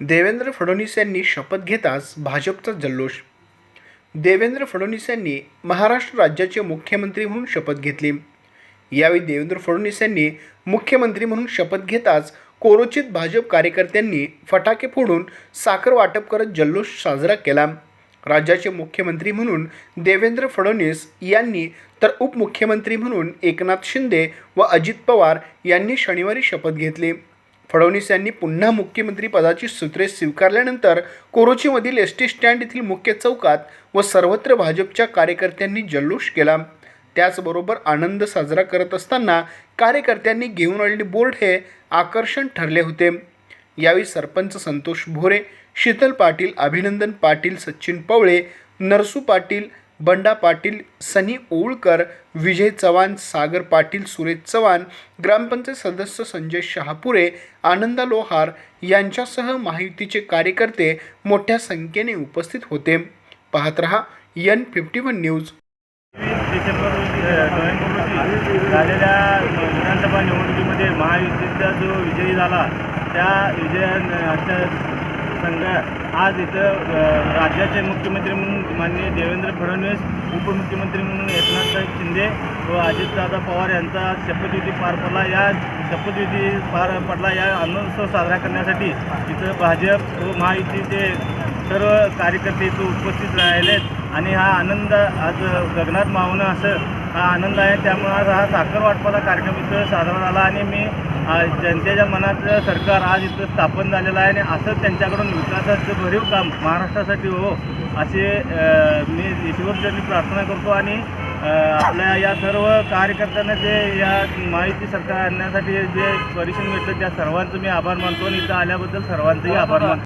देवेंद्र फडणवीस यांनी शपथ घेताच भाजपचा जल्लोष. देवेंद्र फडणवीस यांनी महाराष्ट्र राज्याचे मुख्यमंत्री म्हणून शपथ घेतली. यावेळी देवेंद्र फडणवीस यांनी मुख्यमंत्री म्हणून शपथ घेताच कोरोचित भाजप कार्यकर्त्यांनी फटाके फोडून साखर वाटप करत जल्लोष साजरा केला. राज्याचे मुख्यमंत्री म्हणून देवेंद्र फडणवीस यांनी तर उपमुख्यमंत्री म्हणून एकनाथ शिंदे व अजित पवार यांनी शनिवारी शपथ घेतली. फडणवीस यांनी पुन्हा मुख्यमंत्री पदाची सूत्रे स्वीकारल्यानंतर कोरोचीमधील एस टी स्टँड येथील मुख्य चौकात व सर्वत्र भाजपच्या कार्यकर्त्यांनी जल्लोष केला. त्याचबरोबर आनंद साजरा करत असताना कार्यकर्त्यांनी घेऊन आलेले बोर्ड हे आकर्षण ठरले होते. यावेळी सरपंच संतोष भोरे शीतल पाटील अभिनंदन पाटील सचिन पवळे नरसू पाटील बंडा पाटील सनी ओळकर विजय चव्हाण सागर पाटील सुरेश चव्हाण ग्रामपंचायत सदस्य संजय शहापुरे आनंदा लोहार यांच्यासह महायुतीचे कार्यकर्ते मोठ्या संख्येने उपस्थित होते. पाहत रहा N fifty one news December रोजी झालेल्या विधानसभा निवडणुकीमध्ये महायुतीचा जो विजयी झाला त्या विजया संघ आज इथं राज्याचे मुख्यमंत्री म्हणून माननीय देवेंद्र फडणवीस उपमुख्यमंत्री म्हणून एकनाथ शिंदे व अजितदादा पवार यांचा आज शपथविधी पार पडला. या शपथविधी पार पडला. या आनंदोत्सव साजरा करण्यासाठी इथं भाजप व महायुतीचे सर्व कार्यकर्ते इथं उपस्थित राहिलेत. आणि हा आनंद आज गगनात मावणं असं हा आनंद आहे. त्यामुळे आज हा साखर वाटपाचा कार्यक्रम इथं साजरा झाला आणि मी जनतेच्या मनात सरकार आज इथं स्थापन झालेलं आहे आणि असं त्यांच्याकडून विकासाचं भरीव काम महाराष्ट्रासाठी हो असे मी ईश्वरचरणी प्रार्थना करतो आणि आपल्या या सर्व कार्यकर्त्यांना जे या माहिती सरकार आणण्यासाठी जे परिश्रम मिळतं त्या सर्वांचं मी आभार मानतो आणि इथं आल्याबद्दल सर्वांचंही आभार मानतो.